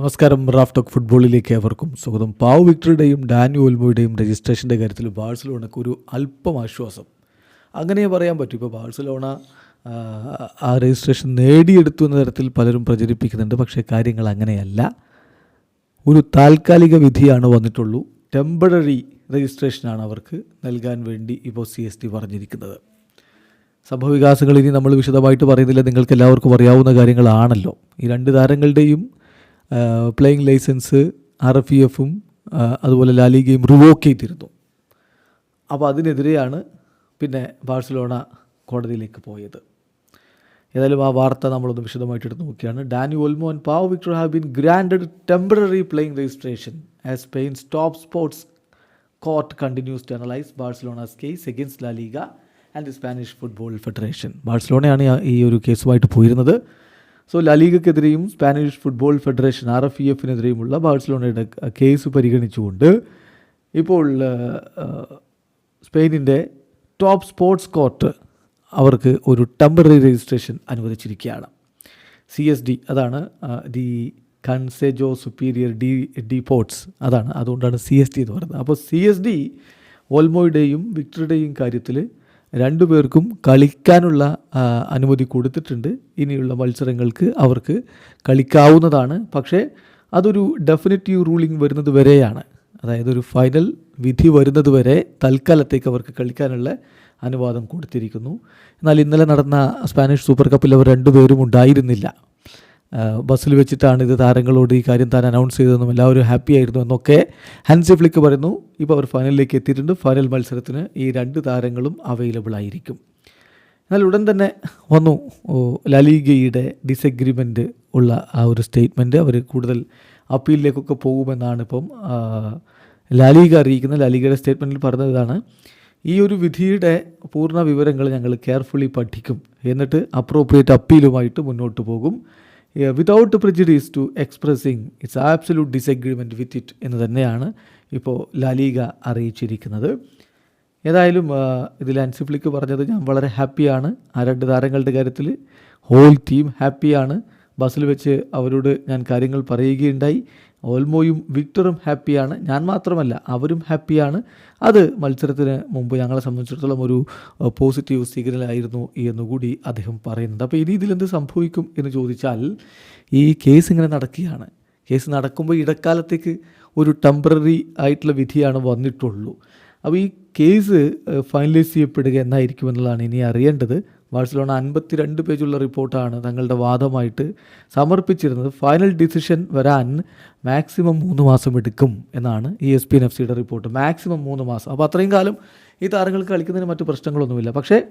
നമസ്കാരം Raf talk ഫുട്ബോളിലേക്ക് ഏവർക്കും സ്വാഗതം. പാവ് വിക്ടറുടെയും ഡാനി ഓൽമോയുടെയും രജിസ്ട്രേഷന്റെ കാര്യത്തിൽ ബാഴ്സലോണക്ക് ഒരു അല്പം ആശ്വാസം. അങ്ങനെ പറയാൻ പറ്റും. ഇപ്പോൾ ബാഴ്സലോണ ആ, ആ രജിസ്ട്രേഷൻ നേടിയെടുത്തു എന്ന തരത്തിൽ പലരും പ്രചരിപ്പിക്കുന്നുണ്ട്. പക്ഷേ കാര്യങ്ങൾ അങ്ങനെയല്ല. ഒരു താൽക്കാലിക വിധിയാണ് വന്നിട്ടുള്ളൂ. ടെമ്പററി രജിസ്ട്രേഷനാണ് അവർക്ക് നൽകാൻ വേണ്ടി ഇപ്പോൾ സി എസ് ടി പറഞ്ഞിരിക്കുന്നത്. സംഭവവികാസങ്ങൾ ഇനി നമ്മൾ വിശദമായിട്ട് പറയുന്നില്ല. നിങ്ങൾക്ക് എല്ലാവർക്കും അറിയാവുന്ന കാര്യങ്ങളാണല്ലോ. ഈ രണ്ട് താരങ്ങളുടെയും playing license R F E എഫും അതുപോലെ ലാലിഗയും റിവോക്ക് ചെയ്തിരുന്നു. അപ്പോൾ അതിനെതിരെയാണ് പിന്നെ ബാഴ്സലോണ കോടതിയിലേക്ക് പോയത്. ഏതായാലും ആ വാർത്ത നമ്മളൊന്ന് വിശദമായിട്ട് എടുത്ത് നോക്കിയാണ്. Dani Olmo and Pau Victor have been granted temporary playing registration as Spain's top sports court continues to analyse Barcelona's case against LaLiga and the Spanish Football Federation ബാഴ്സലോണയാണ് ഈ ഒരു കേസുമായിട്ട് പോയിരുന്നത്. So ലലീഗക്കെതിരെയും Spanish Football Federation R F E എഫിനെതിരെയുമുള്ള ബാഴ്സലോണയുടെ case പരിഗണിച്ചുകൊണ്ട് ഇപ്പോൾ സ്പെയിനിന്റെ top sports court അവർക്ക് ഒരു ടെമ്പററി രജിസ്ട്രേഷൻ അനുവദിച്ചിരിക്കുകയാണ്. സി എസ് ഡി അതാണ് the Consejo Superior de Deportes അതാണ്. അതുകൊണ്ടാണ് സി എസ് ഡി എന്ന് പറയുന്നത്. അപ്പോൾ സി എസ് ഡി ഓൽമോയുടെയും വിക്ടറുടെയും കാര്യത്തിൽ രണ്ടുപേർക്കും കളിക്കാനുള്ള അനുമതി കൊടുത്തിട്ടുണ്ട്. ഇനിയുള്ള മത്സരങ്ങൾക്ക് അവർക്ക് കളിക്കാവുന്നതാണ്. പക്ഷേ അതൊരു ഡെഫിനറ്റീവ് റൂളിംഗ് വരുന്നത് വരെയാണ്. അതായത് ഒരു ഫൈനൽ വിധി വരുന്നത് വരെ തൽക്കാലത്തേക്ക് അവർക്ക് കളിക്കാനുള്ള അനുവാദം കൊടുത്തിരിക്കുന്നു. എന്നാൽ ഇന്നലെ നടന്ന സ്പാനിഷ് സൂപ്പർ കപ്പിൽ അവർ രണ്ടുപേരും ഉണ്ടായിരുന്നില്ല. ബസ്സിൽ വെച്ചിട്ടാണ് ഇത് താരങ്ങളോട് ഈ കാര്യം താൻ അനൗൺസ് ചെയ്തതെന്നും എല്ലാവരും ഹാപ്പി ആയിരുന്നു എന്നൊക്കെ ഹൻസി ഫ്ലിക്ക് പറയുന്നു. ഇപ്പോൾ അവർ ഫൈനലിലേക്ക് എത്തിയിട്ടുണ്ട്. ഫൈനൽ മത്സരത്തിന് ഈ രണ്ട് താരങ്ങളും അവൈലബിൾ ആയിരിക്കും. എന്നാൽ ഉടൻ തന്നെ വന്നു. ലലീഗയുടെ ഡിസഗ്രിമെന്റ് ഉള്ള ആ ഒരു സ്റ്റേറ്റ്മെന്റ് അവർ കൂടുതൽ അപ്പീലിലേക്കൊക്കെ പോകുമെന്നാണ് ഇപ്പം ലാലീഗ അറിയിക്കുന്നത്. ലാലീഗയുടെ സ്റ്റേറ്റ്മെന്റിൽ പറഞ്ഞത് ഇതാണ്. ഈ ഒരു വിധിയുടെ പൂർണ വിവരങ്ങൾ ഞങ്ങൾ കെയർഫുള്ളി പഠിക്കും. എന്നിട്ട് അപ്രോപ്രിയേറ്റ് അപ്പീലുമായിട്ട് മുന്നോട്ട് പോകും. Without prejudice to expressing its absolute disagreement with it എന്ന് തന്നെയാണ് ഇപ്പോൾ ലാലീഗ അറിയിച്ചിരിക്കുന്നത്. ഏതായാലും ഇതിൽ അൻസിഫ്ലിക്ക് പറഞ്ഞത് ഞാൻ വളരെ ഹാപ്പിയാണ്. ആ രണ്ട് താരങ്ങളുടെ കാര്യത്തിൽ ഹോൾ ടീം ഹാപ്പിയാണ്. ബസ്സിൽ വെച്ച് അവരോട് ഞാൻ കാര്യങ്ങൾ പറയുകയുണ്ടായി. ഓൽമോയും വിക്ടറും ഹാപ്പിയാണ്. ഞാൻ മാത്രമല്ല അവരും ഹാപ്പിയാണ്. അത് മത്സരത്തിന് മുമ്പ് ഞങ്ങളെ സംബന്ധിച്ചിടത്തോളം ഒരു പോസിറ്റീവ് സിഗ്നലായിരുന്നു എന്നുകൂടി അദ്ദേഹം പറയുന്നുണ്ട്. അപ്പോൾ ഇനി ഇതിലെന്ത് സംഭവിക്കും എന്ന് ചോദിച്ചാൽ ഈ കേസ് ഇങ്ങനെ നടക്കുകയാണ്. കേസ് നടക്കുമ്പോൾ ഇടക്കാലത്തേക്ക് ഒരു ടെമ്പററി ആയിട്ടുള്ള വിധിയാണ് വന്നിട്ടുള്ളൂ. അപ്പോൾ ഈ കേസ് ഫൈനലൈസ് ചെയ്യപ്പെടുക എന്നായിരിക്കും എന്നുള്ളതാണ് ഇനി അറിയേണ്ടത്. ബാഴ്സലോണ അൻപത്തിരണ്ട് പേജുള്ള റിപ്പോർട്ടാണ് തങ്ങളുടെ വാദമായിട്ട് സമർപ്പിച്ചിരുന്നത്. ഫൈനൽ ഡിസിഷൻ വരാൻ മാക്സിമം മൂന്ന് മാസം എടുക്കും എന്നാണ് E S P N F സിയുടെ റിപ്പോർട്ട്. മാക്സിമം മൂന്ന് മാസം. അപ്പോൾ അത്രയും കാലം ഈ താരങ്ങൾക്ക് കളിക്കുന്നതിന് മറ്റു പ്രശ്നങ്ങളൊന്നുമില്ല. പക്ഷേ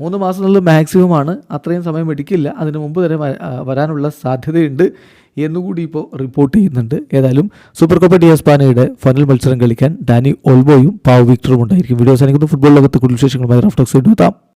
മൂന്ന് മാസം എന്നുള്ളത് മാക്സിമം ആണ്. അത്രയും സമയം എടുക്കില്ല. അതിന് മുമ്പ് തന്നെ വരാനുള്ള സാധ്യതയുണ്ട് എന്നുകൂടി ഇപ്പോൾ റിപ്പോർട്ട് ചെയ്യുന്നുണ്ട്. ഏതായാലും സൂപ്പർ കപ്പ് ഡി എസ്പാനയുടെ ഫൈനൽ മത്സരം കളിക്കാൻ ഡാനി ഓൾബോയും പാവ് വിക്ടറും ഉണ്ടായിരിക്കും. വീഡിയോ സാധിക്കുന്ന ഫുട്ബോൾ ലോകത്ത് കൂടുതൽ വിശേഷങ്ങളുമായി റഫ്റ്റോക്സ് എത്താം.